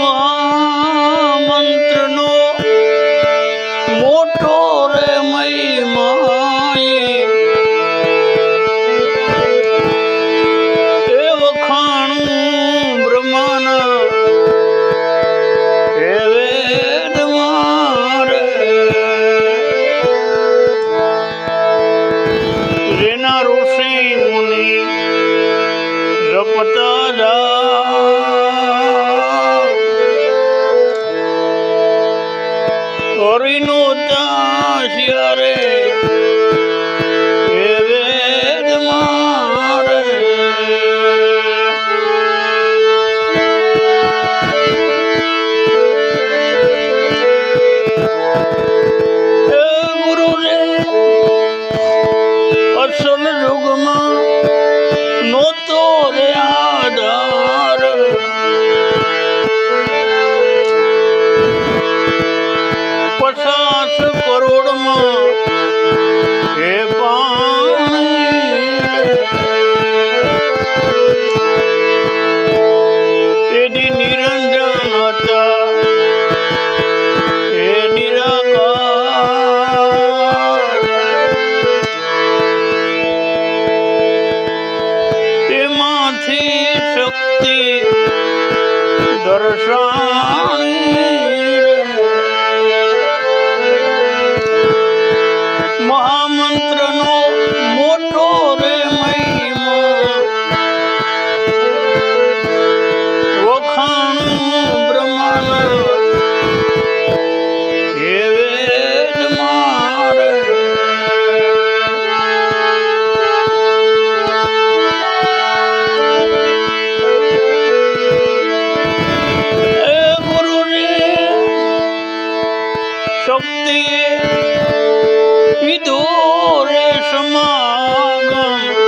মা করিনু চাষিয়া রে Ram. શક્તિએ વિદુરે સમાગમ.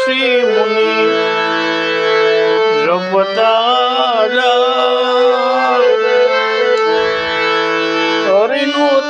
ઋષિ મુનિ રબદારા હરિનું